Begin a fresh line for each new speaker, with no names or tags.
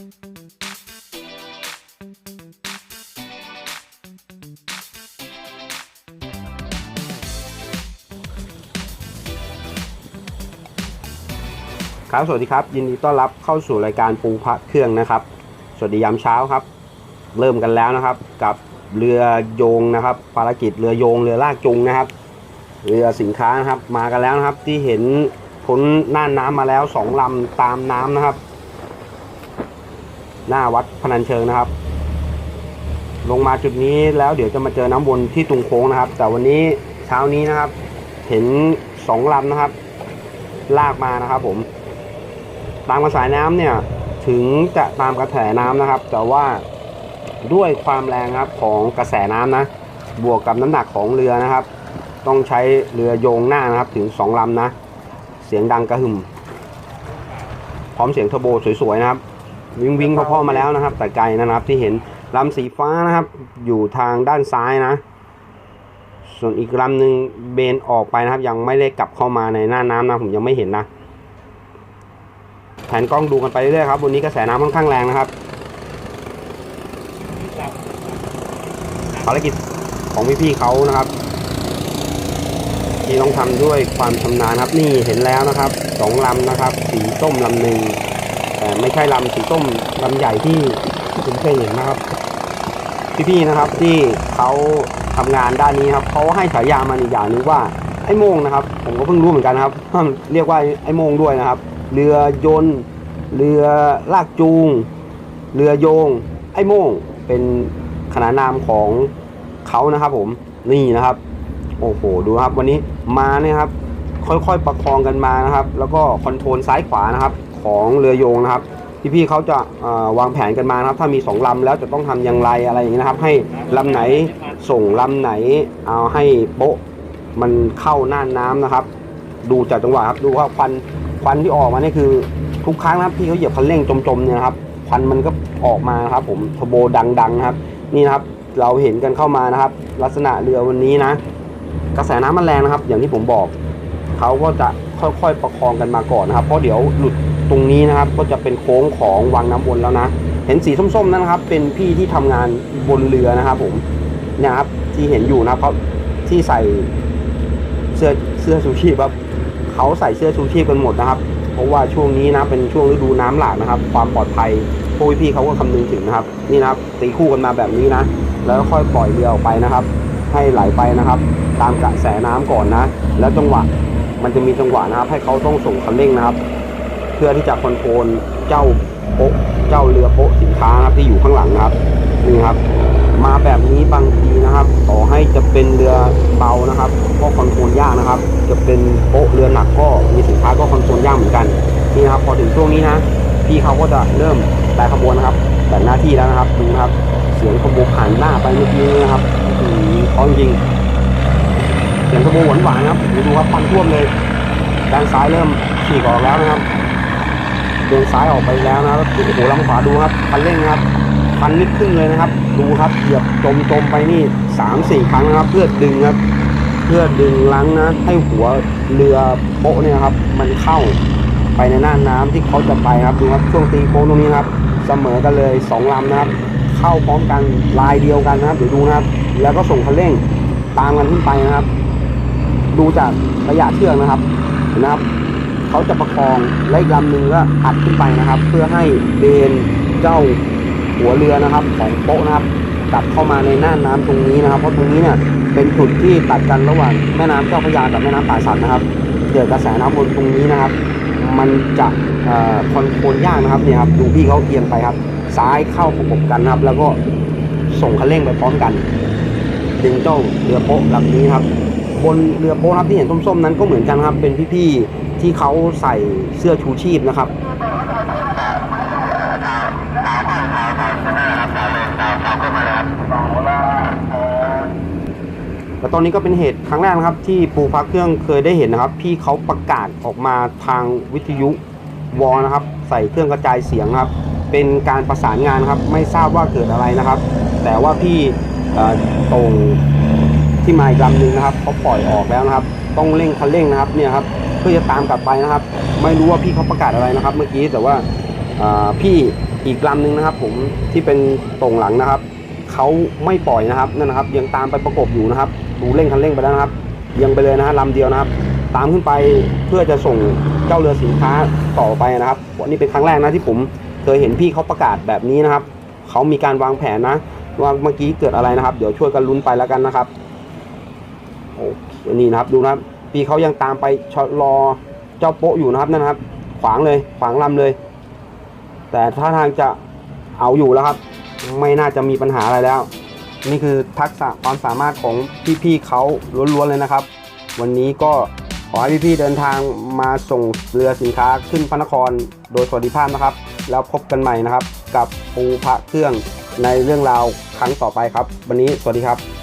ครับ สวัสดีครับ ยินดีต้อนรับเข้าสู่รายการปูพระเครื่องนะครับ สวัสดียามเช้าครับ เริ่มกันแล้วนะครับ กับเรือโยงนะครับ ภารกิจเรือโยงเรือลากจูงนะครับ เรือสินค้านะครับ มากันแล้วนะครับ ที่เห็นพ้นน่านน้ำมาแล้วสองลำตามน้ำนะครับ หน้าวัดพนัญเชิงนะครับ ลงมาจุดนี้แล้วเดี๋ยวจะมาเจอน้ำวนที่ตุงโค้งนะครับ แต่วันนี้เช้านี้นะครับ เห็นสองลำนะครับ ลากมานะครับ ผม ตามกระแสน้ำเนี่ยถึงจะตามกระแสน้ำนะครับ แต่ว่าด้วยความแรงครับของกระแสน้ำนะ บวกกับน้ำหนักของเรือนะครับ ต้องใช้เรือโยงหน้านะครับ ถึงสองลำนะ เสียงดังกระหึ่มพร้อมเสียงเทอร์โบสวยๆนะครับ วิงวิงพ่อๆมาแล้วนะครับ แต่ไกลนะครับที่เห็นลำสีฟ้านะครับ อยู่ทางด้านซ้ายนะ ส่วนอีกลำหนึ่งเบนออกไปนะครับ ยังไม่ได้กลับเข้ามาในหน้าน้ำนะผมยังไม่เห็นนะแผนกล้องดูกันไปเรื่อยๆครับวันนี้กระแสน้ำค่อนข้างแรงนะครับภารกิจของพี่ๆเขานะครับ ที่ต้องทำด้วยความชำนาญครับนี่เห็นแล้วนะครับสองลำนะครับ สีส้มลำหนึ่ง ไม่ใช่ลำสีส้มลำใหญ่ที่ผมเคยเห็นนะครับ พี่ๆนะครับที่เขาทำงานด้านนี้ครับเขาให้ฉายามันอีกอย่างหนึงว่าไอ้โมงนะครับ ผมก็เพิ่งรู้เหมือนกันนะครับเรียกว่าไอ้โมงด้วยนะครับ เรือยนต์เรือลากจูง เรือโยง ไอ้โมงเป็นขนานนามของเขานะครับผมนี่นะครับ โอ้โหดูครับวันนี้มาเนี่ยครับ ค่อยๆประคองกันมานะครับ แล้วก็คอนโทรลซ้ายขวานะครับ ของเรือโยงนะครับพี่ๆเขาจะวางแผนกันมานะครับ ถ้ามีสองลำแล้วจะต้องทำอย่างไรอะไรอย่างนี้นะครับ ให้ลำไหนส่งลำไหนเอาให้โป๊ะมันเข้าน่านน้ำนะครับ ดูจากจังหวะครับดูว่าควันควันที่ออกมานี่คือทุกครั้งนะครับที่เขาเหยียบคันเร่งจมๆเนี่ยนะครับควันมันก็ออกมานะครับ ผมทโบดังๆนะครับ นี่นะครับเราเห็นกันเข้ามานะครับ ลักษณะเรือวันนี้นะ กระแสน้ำมันแรงนะครับ อย่างที่ผมบอกเขาก็จะค่อยๆประคองกันมาก่อนนะครับ เพราะเดี๋ยวหลุด ตรงนี้นะครับก็จะเป็นโค้งของวังน้ำวนแล้วนะ เห็นสีส้มๆนั่นนะครับ เป็นพี่ที่ทำงานบนเรือนะครับ ผมเนี่ยครับที่เห็นอยู่นะครับเขาที่ใส่เสื้อเสื้อชูชีพครับเขาใส่เสื้อชูชีพกันหมดนะครับ เพราะว่าช่วงนี้นะเป็นช่วงฤดูน้ำหลากนะครับ ความปลอดภัยพวกพี่เขาก็คำนึงถึงนะครับ นี่นะครับตีคู่กันมาแบบนี้นะ แล้วค่อยปล่อยเรือออกไปนะครับ ให้ไหลไปนะครับ ตามกระแสน้ำก่อนนะ แล้วจังหวะมันจะมีจังหวะนะครับ ให้เขาต้องส่งคันเร่งนะครับ พื่อที่จะคอนโทรลเจ้าโป๊ะเจ้าเรือโป๊ะสินค้านะครับที่อยู่ข้างหลังนะครับนี่ครับ มาแบบนี้บางทีนะครับต่อให้จะเป็นเรือเบานะครับก็คอนโทรลยากนะครับ จะเป็นโป๊ะเรือหนักก็มีสินค้าก็คอนโทรลยากเหมือนกันนี่นะครับพอถึงช่วงนี้นะพี่เขาก็จะเริ่มแต่ขบวนนะครับแต่งหน้าที่แล้วนะครับดูนะครับ เสียงขบวนผ่านหน้าไปเมื่อกี้นี้นะครับอืมเพราจริงเสียงขบวนหวานๆนะครับดูดูครับควันท่วมเลยด้านซ้ายเริ่มฉีกออกแล้วนะครับ เดินซ้ายออกไปแล้วนะครับโอ้โหลำขวาดูครับคันเร่งครับพันนิดครึ่งเลยนะครับ ดูครับเหยียบจมจมไปนี่สามสี่ครั้งนะครับ เพื่อดึงครับ เพื่อดึงลังนะ ให้หัวเรือโป๊ะเนี่ยครับ มันเข้าไปในหน้าน้ำที่เขาจะไปครับดูครับช่วงตีโค้งตรงนี้ครับ เสมอกันเลยสองลำนะครับ เข้าพร้อมกันลายเดียวกันนะครับเดี๋ยวดูนะครับ แล้วก็ส่งคันเร่งตามกันขึ้นไปนะครับ ดูจากระยะเชือกนะครับเห็นนะครับ เขาจะประคองและอีกลำหนึ่งก็อัดขึ้นไปนะครับ เพื่อให้เบนเจ้าหัวเรือนะครับ ของโป๊ะนะครับ กลับเข้ามาในหน่านน้ำตรงนี้นะครับ เพราะตรงนี้เนี่ยเป็นจุดที่ตัดกันระหว่างแม่น้ำเจ้าพระยากับแม่น้ำป่าสันนะครับเกิดกระแสน้ำบนตรงนี้นะครับ มันจะคอนโทรลยากนะครับเนี่ยครับดูพี่เขาเอียงไปครับ ซ้ายเข้าประกบกันนะครับ แล้วก็ส่งคันเร่งไปพร้อมกัน ดึงเจ้าเรือโป๊ะลำนี้ครับ บนเรือโป๊ะครับที่เห็นส้มๆนั้นก็เหมือนกันครับเป็นพี่ๆ ที่เขาใส่เสื้อชูชีพนะครับแล้วตอนนี้ก็เป็นเหตุครั้งแรกนะครับ ที่ปูพักเครื่องเคยได้เห็นนะครับ พี่เขาประกาศออกมาทางวิทยุวอลนะครับ ใส่เครื่องกระจายเสียงครับ เป็นการประสานงานครับ ไม่ทราบว่าเกิดอะไรนะครับ แต่ว่าพี่ตรงที่มาอีกลำหนึ่งนะครับเขาปล่อยออกแล้วนะครับ ต้องเร่งคันเร่งนะครับเนี่ยครับ เพื่อจะตามกลับไปนะครับ ไม่รู้ว่าพี่เขาประกาศอะไรนะครับ เมื่อกี้แต่ว่าอ่าพี่อีกลำหนึ่งนะครับ ผมที่เป็นตรงหลังนะครับเขาไม่ปล่อยนะครับนั่นนะครับ ยังตามไปประกบอยู่นะครับ ดูเร่งคันเร่งไปแล้วนะครับยังไปเลยนะฮะลำเดียวนะครับ ตามขึ้นไปเพื่อจะส่งเจ้าเรือสินค้าต่อไปนะครับวันนี้เป็นครั้งแรกนะที่ผมเคยเห็นพี่เขาประกาศแบบนี้นะครับเขามีการวางแผนนะ ว่าเมื่อกี้เกิดอะไรนะครับ เดี๋ยวช่วยกันลุ้นไปแล้วกันนะครับโอเคนี่นะครับดูนะครับ พี่เขายังตามไปชะลอเจ้าโป๊ะอยู่นะครับนั่นนะครับ ขวางเลยขวางลำเลย แต่ถ้าทางจะเอาอยู่แล้วครับ ไม่น่าจะมีปัญหาอะไรแล้ว นี่คือทักษะความสามารถของพี่ๆเขาล้วนๆเลยนะครับ วันนี้ก็ขอให้พี่ๆเดินทางมาส่งเรือสินค้าขึ้นพระนครโดยสวัสดิภาพนะครับ แล้วพบกันใหม่นะครับ กับปูพระเครื่องในเรื่องราวครั้งต่อไปครับ วันนี้สวัสดีครับ